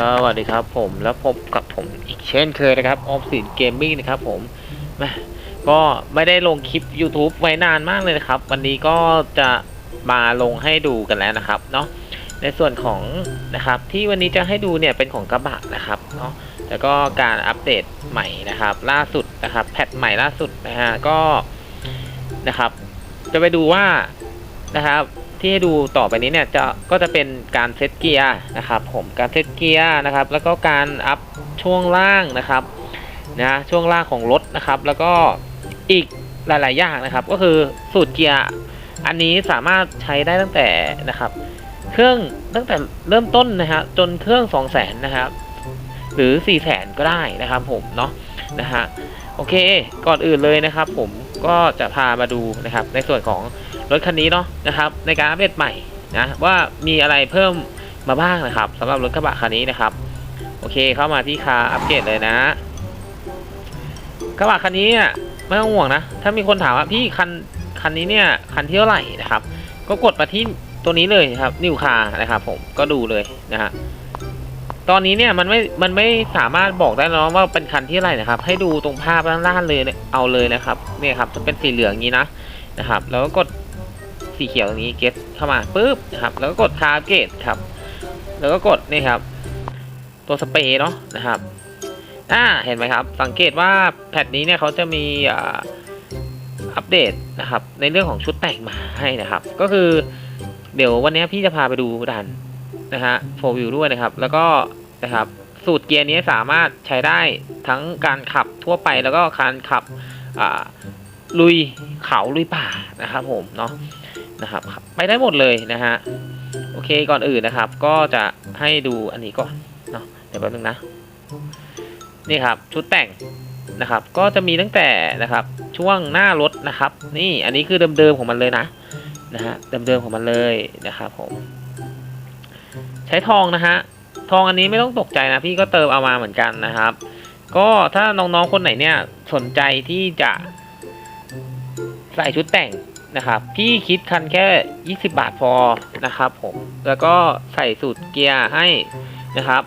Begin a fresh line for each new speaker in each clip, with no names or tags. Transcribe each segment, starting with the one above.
สวัสดีครับผมแล้วพบกับผมอีกเช่นเคยนะครับออมสินเกมมิ่งนะครับผมแม่ก็ไม่ได้ลงคลิป YouTube ไว้นานมากเลยนะครับ วันนี้ก็จะมาลงให้ดูกันแล้วนะครับเนาะในส่วนของนะครับที่วันนี้จะให้ดูเนี่ยเป็นของกระบะนะครับเนาะแล้วก็การอัปเดตใหม่นะครับ ล่าสุดนะครับแพทใหม่ล่าสุดนะฮะก็นะครับ จะไปดูว่านะครับ ที่ให้ดูต่อไปนี้เนี่ยจะก็จะเป็นการเซตเกียร์นะครับ ผมการเซตเกียร์นะครับ แล้วก็การอัพช่วงล่างนะครับนะช่วงล่างของรถนะครับ แล้วก็อีกหลาย ๆ อย่างนะครับ ก็คือสูตรเกียร์อันนี้สามารถใช้ได้ตั้งแต่นะครับ เครื่องตั้งแต่เริ่มต้นนะฮะจนเครื่อง2 0 0แสนนะครับ หรือ4 0 0แสนก็ได้นะครับ ผมเนาะนะฮะโอเค ก่อนอื่นเลยนะครับ ผมก็จะพามาดูนะครับในส่วนของ รถคันนี้เนาะนะครับ ในการอัปเดตใหม่นะว่ามีอะไรเพิ่มมาบ้างนะครับสำหรับรถกระบะคันนี้นะครับ โอเคเข้ามาที่คาอัปเกรดเลยนะ กระบะคันนี้ไม่ต้องห่วงนะ ถ้ามีคนถามว่าพี่คันคันนี้เนี่ยคันที่เท่าไหร่นะครับ ก็กดมาที่ตัวนี้เลยครับนิวคานะครับ ผมก็ดูเลยนะฮะตอนนี้เนี่ยมันไม่มันไม่สามารถบอกได้นะว่าเป็นคันที่เท่าไหร่นะครับ ให้ดูตรงภาพล่างๆเลยเอาเลยนะครับเนี่ยครับจะเป็นสีเหลืองงนี้นะนะครับ แล้วก็กด สีเขียวตรงนี้เกตเข้ามาปุ๊บนะครับ แล้วก็กดทาร์เกตครับ แล้วก็กดนี่ครับ ตัวสเปรย์เนาะนะครับอ่าเห็นไหมครับ สังเกตว่าแพทนี้เนี่ยเขาจะมีอ่าอัปเดตนะครับ ในเรื่องของชุดแต่งมาให้นะครับ ก็คือเดี๋ยววันนี้พี่จะพาไปดูดันนะฮะโฟวิวด้วยนะครับ แล้วก็นะครับสูตรเกียร์นี้สามารถใช้ได้ทั้งการขับทั่วไปแล้วก็การขับอ่าลุยเขาลุยป่านะครับผมเนาะ นะครับ ไปได้หมดเลยนะฮะโอเคก่อนอื่นนะครับ ก็จะให้ดูอันนี้ก่อนเนาะเดี๋ยวแป๊บนึงนะนี่ครับชุดแต่งนะครับ ก็จะมีตั้งแต่นะครับช่วงหน้ารถนะครับ นี่อันนี้คือเดิมๆของมันเลยนะนะฮะเดิมๆของมันเลยนะครับผมใช้ทองนะฮะทองอันนี้ไม่ต้องตกใจนะพี่ก็เติมเอามาเหมือนกันนะครับ ก็ถ้าน้องๆคนไหนเนี่ยสนใจที่จะใส่ชุดแต่ง นะครับพี่คิดคันแค่ 20 บาทพอนะครับผมแล้วก็ใส่สูตรเกียร์ให้นะครับ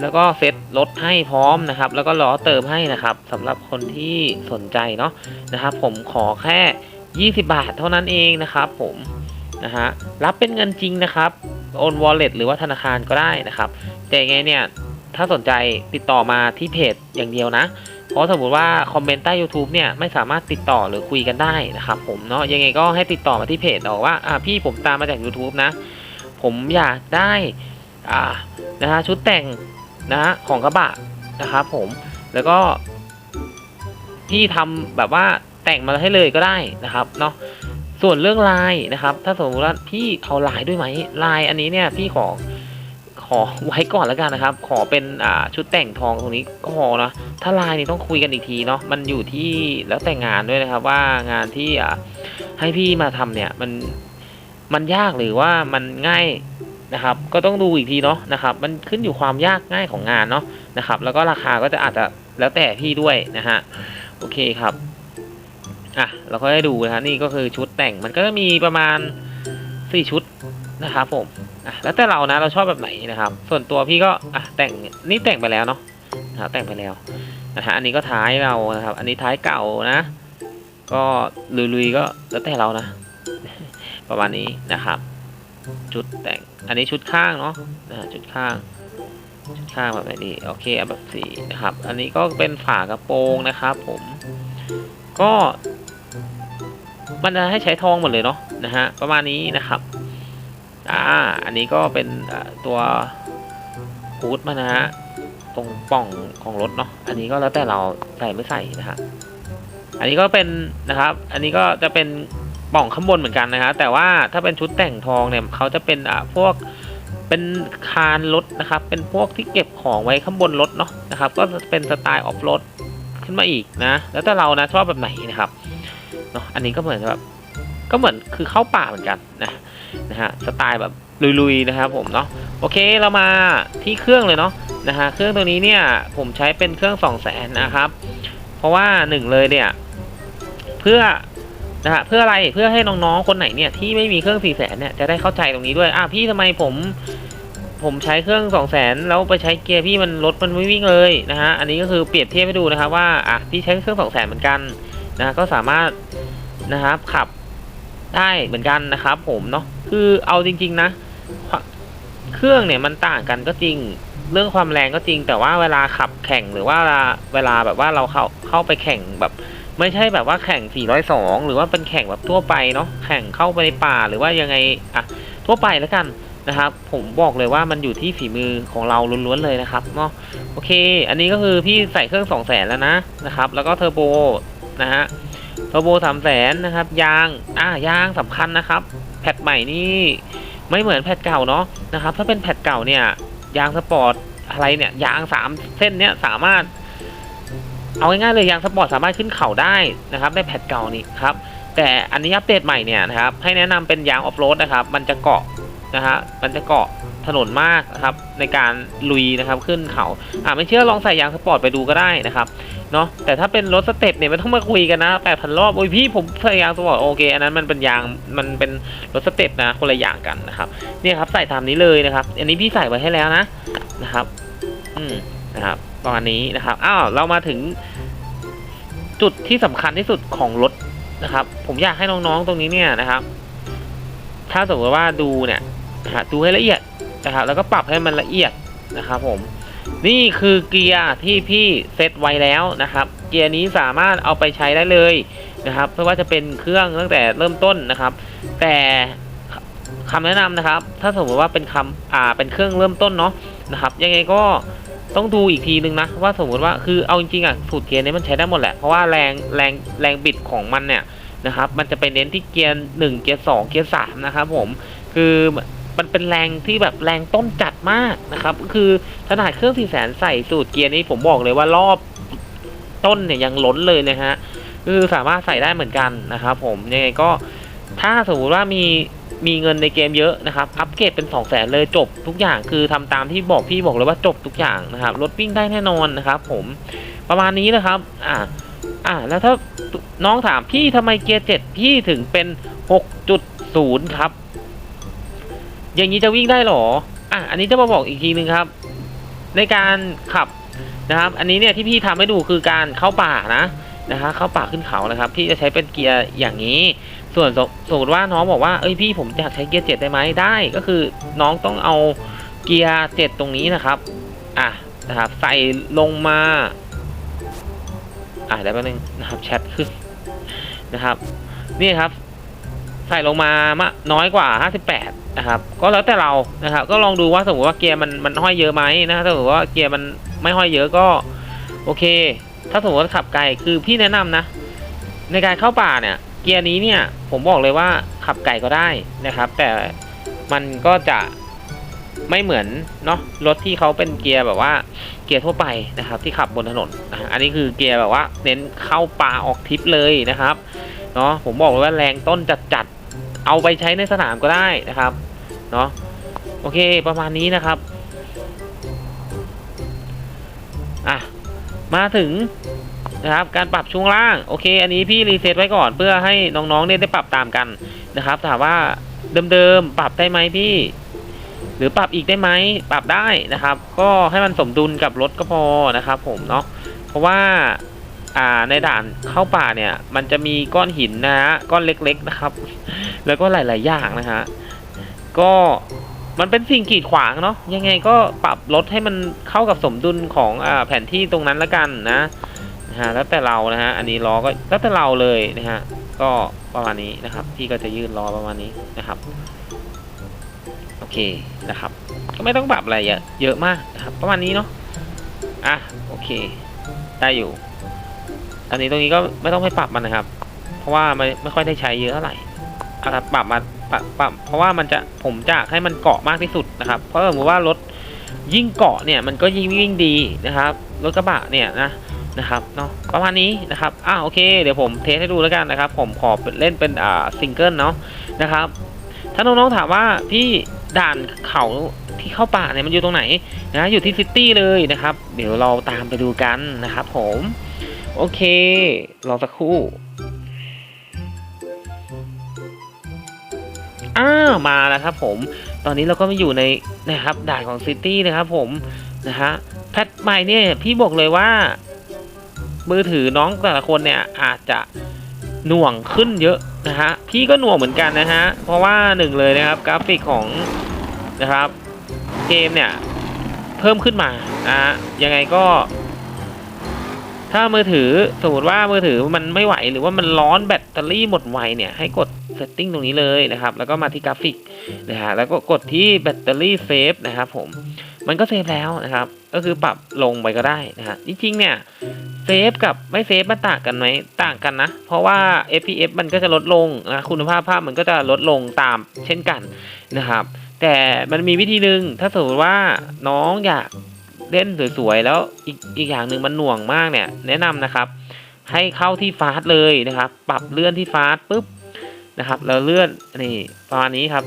แล้วก็เซ็ตรถให้พร้อมนะครับ แล้วก็ล้อเติมให้นะครับสำหรับคนที่สนใจเนาะนะครับ ผมขอแค่ 20 บาทเท่านั้นเองนะครับ ผมนะฮะรับเป็นเงินจริงนะครับโอน wallet หรือว่าธนาคารก็ได้นะครับ แต่ไงเนี่ยถ้าสนใจติดต่อมาที่เพจอย่างเดียวนะ เพราะสมมติว่าคอมเมนต์ใต้ YouTube เนี่ยไม่สามารถติดต่อหรือคุยกันได้นะครับผมเนาะยังไงก็ให้ติดต่อมาที่เพจบอกว่าอ่าพี่ผมตามมาจาก YouTube นะ ผมอยากได้อ่านะฮะชุดแต่งนะฮะของกระบะนะครับผมแล้วก็พี่ทำแบบว่าแต่งมาให้เลยก็ได้นะครับเนาะส่วนเรื่องลายนะครับ ถ้าสมมติว่าพี่เอาลายด้วยไหมลายอันนี้เนี่ยพี่ขอ อไว้ก่อนแล้วกันนะครับ ขอเป็นอ่าชุดแต่งทองตรงนี้ก็พอนะถ้าลายนี่ต้องคุยกันอีกทีเนาะมันอยู่ที่แล้วแต่งานด้วยนะครับ ว่างานที่อ่าให้พี่มาทำเนี่ยมันมันยากหรือว่ามันง่ายนะครับ ก็ต้องดูอีกทีเนาะนะครับ มันขึ้นอยู่ความยากง่ายของงานเนาะนะครับ แล้วก็ราคาก็จะอาจจะแล้วแต่พี่ด้วยนะฮะโอเคครับอะเราก็ได้ดูนะฮะนี่ก็คือชุดแต่งมันก็จะมีประมาณสี่ชุดนะครับผม อะแล้วแต่เรานะเราชอบแบบไหนนะครับ ส่วนตัวพี่ก็อะแต่งนี่แต่งไปแล้วเนาะนะครับแต่งไปแล้วนะฮะอันนี้ก็ท้ายเรานะครับ อันนี้ท้ายเก่านะ ก็ลุยๆก็แล้วแต่เรานะ ประมาณนี้นะครับ ชุดแต่งอันนี้ชุดข้างเนาะนะฮะชุดข้างชุดข้างแบบไหนดีโอเคเอาแบบสีนะครับ อันนี้ก็เป็นฝากระโปรงนะครับผมก็มันจะให้ใช้ทองหมดเลยเนาะนะฮะประมาณนี้นะครับ อ่าอันนี้ก็เป็นตัวฮูดมานะฮะตรงป่องของรถเนาะอันนี้ก็แล้วแต่เราใส่ไม่ใส่นะฮะอันนี้ก็เป็นนะครับ อันนี้ก็จะเป็นป่องข้างบนเหมือนกันนะฮะแต่ว่าถ้าเป็นชุดแต่งทองเนี่ยเขาจะเป็นอ่าพวกเป็นคานรถนะครับ เป็นพวกที่เก็บของไว้ข้างบนรถเนาะนะครับ ก็จะเป็นสไตล์ออฟโรดขึ้นมาอีกนะ แล้วแต่เรานะชอบแบบไหนนะครับเนาะอันนี้ก็เหมือนแบบ ก็เหมือนคือเข้าป่าเหมือนกันนะนะฮะสไตล์แบบลุยๆนะครับผมเนาะโอเคเรามาที่เครื่องเลยเนาะนะฮะเครื่องตัวนี้เนี่ยผมใช้เป็นเครื่อง2 0 0แสนนะครับ เพราะว่าหนึ่งเลยเนี่ยเพื่อนะฮะเพื่ออะไรเพื่อให้น้องๆคนไหนเนี่ยที่ไม่มีเครื่อง4 0 0แสนเนี่ยจะได้เข้าใจตรงนี้ด้วยอะพี่ทำไมผมผมใช้เครื่องสองแสนแล้วไปใช้เกียร์พี่มันรถมันไม่วิ่งเลยนะฮะอันนี้ก็คือเปรียบเทียบให้ดูนะครับว่าอะพี่ใช้เครื่องสองแสนเหมือนกันนะก็สามารถนะครับขับ ได้เหมือนกันนะครับ ผมเนาะคือเอาจริง ๆ นะ เครื่องเนี่ยมันต่างกันก็จริง เรื่องความแรงก็จริง แต่ว่าเวลาขับแข่งหรือว่าเวลาเวลาแบบว่าเราเข้าเข้าไปแข่งแบบ ไม่ใช่แบบว่าแข่ง 402 หรือว่าเป็นแข่งแบบทั่วไปเนาะแข่งเข้าไปในป่าหรือว่ายังไงอะทั่วไปแล้วกันนะครับผมบอกเลยว่ามันอยู่ที่ฝีมือของเราล้วนๆเลยนะครับเนาะโอเค อันนี้ก็คือพี่ใส่เครื่อง2 0 0 0 0 0แล้วนะนะครับ แล้วก็เทอร์โบนะฮะ เทโบ3 0 0 0 0นะครับ ยาง อะยางสำคัญนะครับ แพทใหม่นี่ไม่เหมือนแพทเก่าเนาะนะครับ ถ้าเป็นแพทเก่าเนี่ย ยางสปอร์ตอะไรเนี่ยยางสามเส้นเนี้ยสามารถ เอาง่ายๆเลยยางสปอร์ตสามารถขึ้นเขาได้นะครับได้แพทเก่านี่ครับแต่อันนี้อัปเดตใหม่เนี่ยนะครับให้แนะนำเป็นยางออฟโรดนะครับ มันจะเกาะนะฮะมันจะเกาะ ถนนมากนะครับในการลุยนะครับขึ้นเขาอ่าไม่เชื่อลองใส่ยางสปอร์ตไปดูก็ได้นะครับเนาะแต่ถ้าเป็นรถสเต็ปเนี่ยไม่ต้องมาคุยกันนะแปดพันรอบโอ้ยพี่ผมใส่ยางสปอร์ตโอเคอันนั้นมันเป็นยางมันเป็นรถสเต็ปนะคนละอย่างกันนะครับเนี่ยครับใส่ตามนี้เลยนะครับ อันนี้พี่ใส่ไว้ให้แล้วนะนะครับ อืมนะครับประมาณนี้นะครับอ้าวเรามาถึงจุดที่สำคัญที่สุดของรถนะครับ ผมอยากให้น้องๆตรงนี้เนี่ยนะครับ ถ้าสมมติว่าดูเนี่ยดูให้ละเอียด นะครับแล้วก็ปรับให้มันละเอียดนะครับผมนี่คือเกียร์ที่พี่เซตไว้แล้วนะครับ เกียร์นี้สามารถเอาไปใช้ได้เลยนะครับไม่ว่าจะเป็นเครื่องตั้งแต่เริ่มต้นนะครับ แต่คำแนะนำนะครับ ถ้าสมมติว่าเป็นคำอ่าเป็นเครื่องเริ่มต้นเนาะนะครับ ยังไงก็ต้องดูอีกทีนึงนะว่าสมมติว่าคือเอาจริงๆอะสูตรเกียร์นี้มันใช้ได้หมดแหละเพราะว่าแรงแรงแรงบิดของมันเนี่ยนะครับ มันจะไปเน้นที่เกียร์หนึ่งเกียร์สองเกียร์สามนะครับผมคือ มันเป็นแรงที่แบบแรงต้นจัดมากนะครับก็คือขนาดเครื่องสี่แสนใส่สูตรเกียร์นี้ผมบอกเลยว่ารอบต้นเนี่ยยังล้นเลยนะฮะคือสามารถใส่ได้เหมือนกันนะครับผมยังไงก็ถ้าสมมติว่ามีมีเงินในเกมเยอะนะครับ อัปเกรดเป็น2 0 0แสนเลยจบทุกอย่างคือทำตามที่บอกพี่บอกเลยว่าจบทุกอย่างนะครับรถวิ่งได้แน่นอนนะครับ ผมประมาณนี้นะครับ อ่าอ่าแล้วถ้าน้องถามพี่ทำไมเกียร์เจ็ดพี่ถึงเป็น 6.0 ครับ อย่างนี้จะวิ่งได้หรอ อะ อันนี้จะมาบอกอีกทีนึงครับ ในการขับนะครับ อันนี้เนี่ยที่พี่ทำให้ดูคือการเข้าป่านะนะฮะเข้าป่าขึ้นเขานะครับ พี่จะใช้เป็นเกียร์อย่างนี้ ส่วนสมมติว่าน้องบอกว่าเอ้ยพี่ผมอยากใช้เกียร์เจ็ดได้ไหมได้ก็คือน้องต้องเอาเกียร์เจ็ดตรงนี้นะครับอะนะครับ ใส่ลงมา อะเดี๋ยวแป๊บนึงนะครับแชทขึ้นนะครับ นี่ครับ ส่ลงมามะน้อยกว่า 58 นะครับ ก็แล้วแต่เรานะครับ ก็ลองดูว่าสมมติว่าเกียร์มันมันห้อยเยอะไหมนะถ้าสมมติว่าเกียร์มันไม่ห้อยเยอะก็โอเค ถ้าสมมติว่าขับไกลคือพี่แนะนำนะ ในการเข้าป่าเนี่ย เกียร์นี้เนี่ยผมบอกเลยว่าขับไกลก็ได้นะครับ แต่มันก็จะไม่เหมือนเนาะรถที่เขาเป็นเกียร์แบบว่าเกียร์ทั่วไปนะครับ ที่ขับบนถนนนะอันนี้คือเกียร์แบบว่า เน้นเข้าป่าออกทริปเลยนะครับเนาะผมบอกเลยว่าแรงต้นจัด เอาไปใช้ในสนามก็ได้นะครับเนาะโอเคประมาณนี้นะครับอะมาถึงนะครับการปรับช่วงล่างโอเค อันนี้พี่รีเซ็ตไว้ก่อนเพื่อให้น้องๆเนี่ยได้ปรับตามกันนะครับถามว่าเดิมๆปรับได้ไหมพี่ หรือปรับอีกได้ไหมปรับได้นะครับ ก็ให้มันสมดุลกับรถก็พอนะครับ ผมเนาะเพราะว่า อ่าในด่านเข้าป่าเนี่ย มันจะมีก้อนหินนะฮะก้อนเล็กๆนะครับ แล้วก็หลาย ๆ อย่างนะฮะก็มันเป็นสิ่งกีดขวางเนาะยังไงก็ปรับรถให้มันเข้ากับสมดุลของอ่าแผนที่ตรงนั้นละกันนะนะฮะแล้วแต่เรานะฮะอันนี้ล้อก็แล้วแต่เราเลยนะฮะก็ประมาณนี้นะครับ พี่ก็จะยื่นล้อประมาณนี้นะครับโอเคนะครับ ก็ไม่ต้องปรับอะไรเยอะเยอะมากนะครับ ประมาณนี้เนาะอะโอเค ได้อยู่ อันนี้ตรงนี้ก็ไม่ต้องไปปรับมันนะครับ เพราะว่าไม่ไม่ค่อยได้ใช้เยอะเท่าไหร่อะครับปรับมาปรับปรับ เพราะว่ามันจะผมจะให้มันเกาะมากที่สุดนะครับ เพราะสมมติว่ารถยิ่งเกาะเนี่ยมันก็ยิ่งวิ่งดีนะครับ รถกระบะเนี่ยนะนะครับเนาะประมาณนี้นะครับอะโอเค เดี๋ยวผมเทสให้ดูแล้วกันนะครับ ผมขอเล่นเป็นอ่าซิงเกิลเนาะนะครับ ถ้าน้องๆถามว่าพี่ด่านเขาที่เข้าป่าเนี่ยมันอยู่ตรงไหนนะอยู่ที่ซิตี้เลยนะครับ เดี๋ยวเราตามไปดูกันนะครับผม โอเค รอสักครู่ อ้าวมาแล้วครับผม ตอนนี้เราก็มาอยู่ในนะครับด่านของซิตี้นะครับผม นะฮะ แพทใหม่เนี่ย พี่บอกเลยว่า มือถือน้องแต่ละคนเนี่ยอาจจะหน่วงขึ้นเยอะนะฮะ พี่ก็หน่วงเหมือนกันนะฮะ เพราะว่าหนึ่งเลยนะครับ กราฟิกของนะครับ เกมเนี่ย เพิ่มขึ้นมานะฮะยังไงก็ ถ้ามือถือสมมติว่ามือถือมันไม่ไหวหรือว่ามันร้อนแบตเตอรี่หมดไวเนี่ยให้กดเซตติ้งตรงนี้เลยนะครับแล้วก็มาที่กราฟิกนะฮะแล้วก็กดที่แบตเตอรี่เซฟนะครับผมมันก็เซฟแล้วนะครับ ก็คือปรับลงไปก็ได้นะฮะจริงๆเนี่ยเซฟกับไม่เซฟมันต่างกันไหมต่างกันนะ เพราะว่า FPS มันก็จะลดลงนะคุณภาพภาพมันก็จะลดลงตามเช่นกันนะครับ แต่มันมีวิธีหนึ่งถ้าสมมติว่าน้องอยาก เล่นสวยๆแล้วอีกอีกอย่างหนึ่งมันหน่วงมากเนี่ย แนะนำนะครับ ให้เข้าที่ฟาสเลยนะครับ ปรับเลื่อนที่ฟาสปุ๊บนะครับ แล้วเลื่อนนี่ประมาณนี้ครับ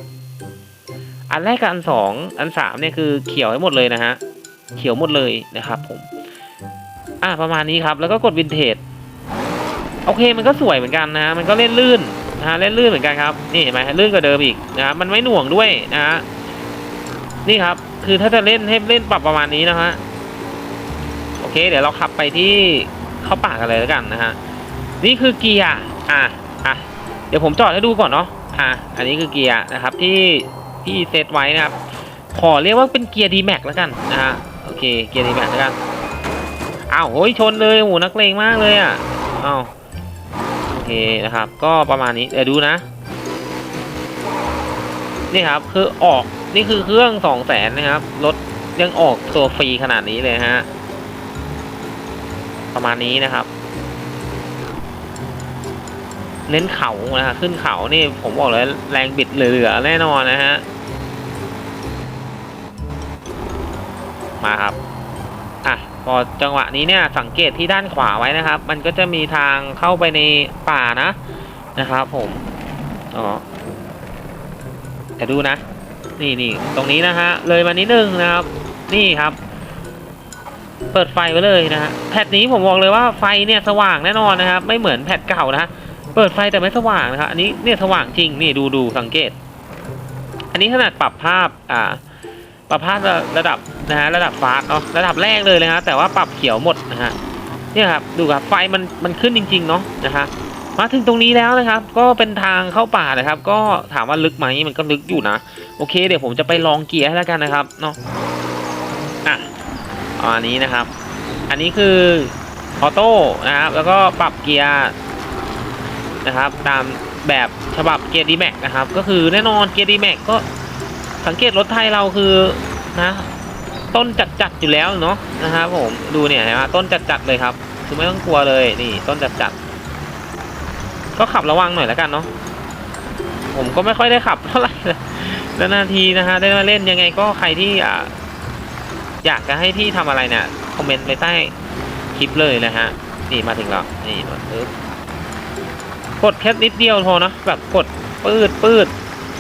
อันแรกกับอันสองอันสามเนี่ยคือเขียวให้หมดเลยนะฮะเขียวหมดเลยนะครับ ผม อ่าประมาณนี้ครับแล้วก็กดวินเทจโอเคมันก็สวยเหมือนกันนะ มันก็เล่นลื่นนะฮะเล่นลื่นเหมือนกันครับ นี่เห็นไหมลื่นกว่าเดิมอีกนะมันไม่หน่วงด้วยนะฮะนี่ครับ คือถ้าจะเล่นให้เล่นปรับประมาณนี้นะฮะโอเค เดี๋ยวเราขับไปที่เข้าป่ากันเลยแล้วกันนะฮะนี่คือเกียร์อะอะเดี๋ยวผมจอดให้ดูก่อนเนาะอะอันนี้คือเกียร์นะครับที่ที่เซตไว้นะครับ ขอเรียกว่าเป็นเกียร์ดีแม็กแล้วกันนะฮะโอเคเกียร์ดีแม็กแล้วกันอ้าวโอ้ยชนเลยโอ้โหนักเลงมากเลยอะอ้าวโอเคนะครับ ก็ประมาณนี้เดี๋ยวดูนะนี่ครับคือออก นี่คือเครื่องสองแสนนะครับ รถยังออกตัวฟรีขนาดนี้เลยฮะ ประมาณนี้นะครับ เน้นเขานะฮะขึ้นเขานี่ผมบอกเลยแรงบิดเหลือๆแน่นอนนะฮะ มาครับ อะ พอจังหวะนี้เนี่ย สังเกตที่ด้านขวาไว้นะครับ มันก็จะมีทางเข้าไปในป่านะ นะครับผม อ๋อแต่ดูนะ นี่นี่ตรงนี้นะฮะ เลยมานิดนึงนะครับ นี่ครับ เปิดไฟไว้เลยนะฮะ แพทนี้ผมบอกเลยว่าไฟเนี่ยสว่างแน่นอนนะครับ ไม่เหมือนแพทเก่านะฮะเปิดไฟแต่ไม่สว่างนะครับ อันนี้เนี่ยสว่างจริง นี่ดูดูสังเกต อันนี้ขนาดปรับภาพ อ่า ปรับภาพระระดับนะฮะ ระดับฟาสต์เนาะ ระดับแรกเลยนะฮะ แต่ว่าปรับเขียวหมดนะฮะ เนี่ยครับ ดูครับ ไฟมัน มันขึ้นจริง ๆ เนาะนะฮะมาถึงตรงนี้แล้วนะครับ ก็เป็นทางเข้าป่านะครับ ก็ถามว่าลึกไหมมันก็ลึกอยู่นะ โอเคเดี๋ยวผมจะไปลองเกียร์ให้แล้วกันนะครับเนาะอะอันนี้นะครับ อันนี้คือออโต้นะครับ แล้วก็ปรับเกียร์นะครับ ตามแบบฉบับเกียร์ดีแม็กนะครับ ก็คือแน่นอนเกียร์ดีแม็กก็สังเกตรถไทยเราคือนะต้นจัดจัดๆอยู่แล้วเนาะนะครับผมดูเนี่ยเห็นไหมต้นจัดจัดๆเลยครับคือไม่ต้องกลัวเลยนี่ต้นจัดจัดๆก็ขับระวังหน่อยแล้วกันเนาะผมก็ไม่ค่อยได้ขับเท่าไหร่เลย นาทีนะฮะได้มาเล่นยังไงก็ใครที่อ่าอยากจะให้พี่ทำอะไรเนี่ยคอมเมนต์ไปใต้คลิปเลยนะฮะนี่มาถึงแล้วนี่มาปึ๊บกดแค่นิดเดียวพอเนาะแบบกดปืดปืด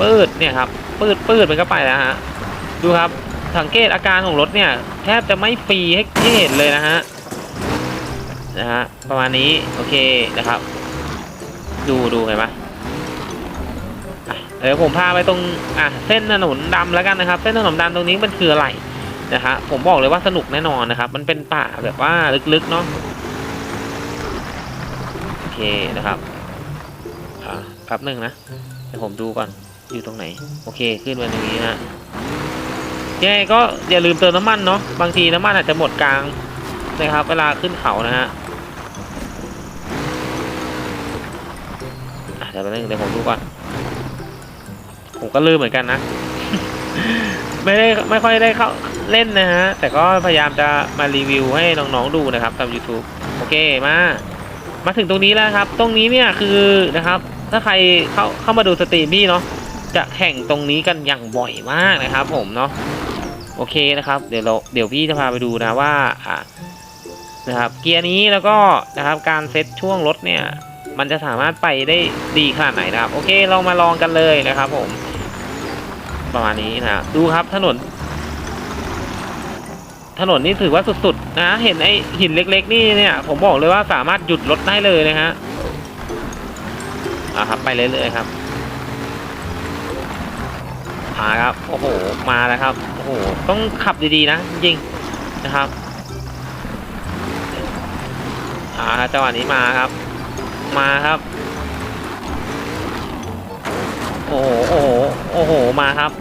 ปืดเนี่ยครับปืดปืดมันก็ไปแล้วฮะดูครับสังเกตอาการของรถเนี่ยแทบจะไม่ฟรีให้เห็นเลยนะฮะนะฮะประมาณนี้โอเคนะครับ ดูดูเห็นไหม ดี๋ยวผมพาไปตรงอะเส้นถนนดำแล้วกันนะครับ เส้นถนนดำตรงนี้มันคืออะไรนะฮะผมบอกเลยว่าสนุกแน่นอนนะครับ มันเป็นป่าแบบว่าลึกๆเนาะโอเคนะครับอะแป๊บหนึ่งนะเดี๋ยวผมดูก่อนอยู่ตรงไหน โอเคขึ้นมาตรงนี้นะยังไงก็อย่าลืมเติมน้ำมันเนาะบางทีน้ำมันอาจจะหมดกลางนะครับ เวลาขึ้นเขานะฮะอะเดี๋ยวแป๊บนึงเดี๋ยวผมดูก่อน ผมก็ลืมเหมือนกันนะ ไม่ได้ไม่ค่อยได้เข้าเล่นนะฮะ แต่ก็พยายามจะมารีวิวให้น้องๆดูนะครับตาม YouTube โอเคมา มาถึงตรงนี้แล้วครับ ตรงนี้เนี่ยคือนะครับ ถ้าใครเข้าเข้ามาดูสตรีมพี่เนาะจะแข่งตรงนี้กันอย่างบ่อยมากนะครับผมเนาะโอเคนะครับ เดี๋ยวเราเดี๋ยวพี่จะพาไปดูนะว่าอ่านะครับเกียร์นี้แล้วก็นะครับการเซตช่วงรถเนี่ย มันจะสามารถไปได้ดีขนาดไหนนะครับ โอเคเรามาลองกันเลยนะครับผม ประมาณนี้นะดูครับถนน ถนนนี่ถือว่าสุดๆนะ เห็นไอ้หินเล็ก ๆ นี่เนี่ย ผมบอกเลยว่าสามารถหยุดรถได้เลยนะฮะอะครับ ไปเรื่อยๆครับมาครับ โอ้โห มาแล้วครับ โอ้โห ต้องขับดีๆนะจริงนะครับอ่าจังหวะนี้มาครับ มาครับ โอ้โห โอ้โห โอ้โห มาครับ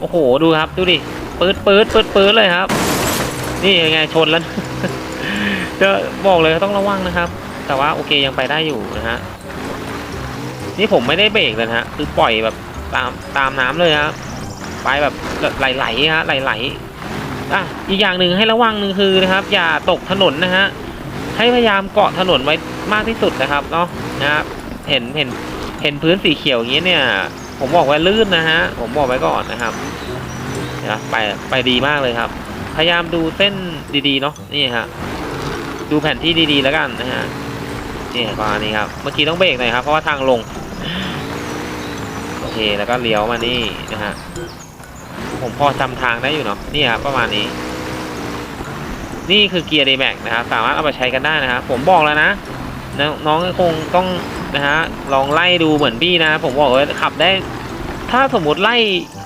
โอ้โหดูครับดูดิปืดปืดปืดปืดเลยครับ นี่ยังไงชนแล้วจะบอกเลยต้องระวังนะครับ แต่ว่าโอเคยังไปได้อยู่นะฮะนี่ผมไม่ได้เบรกเลยฮะคือปล่อยแบบตามตามน้ำเลยครับไปแบบไหลๆฮะไหลๆอะอีกอย่างหนึ่งให้ระวังหนึ่งคือนะครับ อย่าตกถนนนะฮะให้พยายามเกาะถนนไว้มากที่สุดนะครับเนาะนะครับเห็นเห็นเห็นพื้นสีเขียวอย่างนี้เนี่ย ผมบอกไว้ลื่นนะฮะ ผมบอกไว้ก่อนนะครับนะไปไปดีมากเลยครับ พยายามดูเส้นดีๆเนาะนี่ฮะดูแผนที่ดีๆแล้วกันนะฮะนี่ประมาณนี้ครับ เมื่อกี้ต้องเบรกหน่อยครับ เพราะว่าทางลง โอเคแล้วก็เลี้ยวมานี่นะฮะผมพอจำทางได้อยู่เนาะนี่ครับประมาณนี้ นี่คือเกียร์ d m a x นะครับ สามารถเอาไปใช้กันได้นะครับผมบอกแล้วนะน้องน้องคงต้อง นะฮะลองไล่ดูเหมือนพี่นะ ผมบอกว่าขับได้ ถ้าสมมติไล่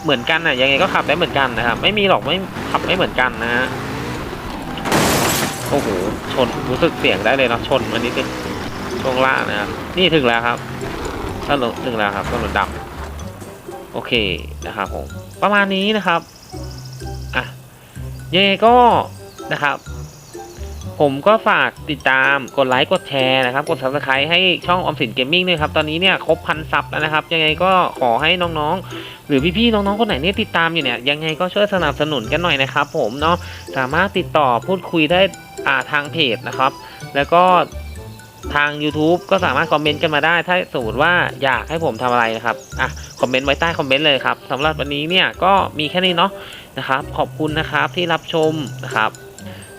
เหมือนกันอะยังไงก็ขับได้เหมือนกันนะครับ ไม่มีหรอกไม่ขับไม่เหมือนกันนะฮะโอ้โหชนรู้สึกเสียงได้เลยเนาะชนมันนิดนึงช่วงล่างนะครับ นี่ถึงแล้วครับถนนถึงแล้วครับถนนดำโอเคนะครับผมประมาณนี้นะครับอะยังไงก็นะครับ ผมก็ฝากติดตามกดไลค์กดแชร์นะครับ กด subscribe ให้ช่องออมสินเกมมิ่งด้วยครับ ตอนนี้เนี่ยครบพันซับแล้วนะครับ ยังไงก็ขอให้น้องๆ หรือพี่ๆน้องๆ คนไหนเนี่ยติดตามอยู่เนี่ย ยังไงก็ช่วยสนับสนุนกันหน่อยนะครับผมเนาะสามารถติดต่อพูดคุยได้อ่าทางเพจนะครับ แล้วก็ทาง YouTube ก็สามารถคอมเมนต์กันมาได้ ถ้าสมมติว่าอยากให้ผมทำอะไรนะครับ อะ คอมเมนต์ไว้ใต้คอมเมนต์เลยครับสำหรับวันนี้เนี่ยก็มีแค่นี้เนาะนะครับ ขอบคุณนะครับที่รับชมนะครับ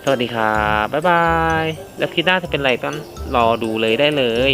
สวัสดีครับบ๊ายบาย แล้วคลิปหน้าจะเป็นอะไรก็รอดูเลยได้เลย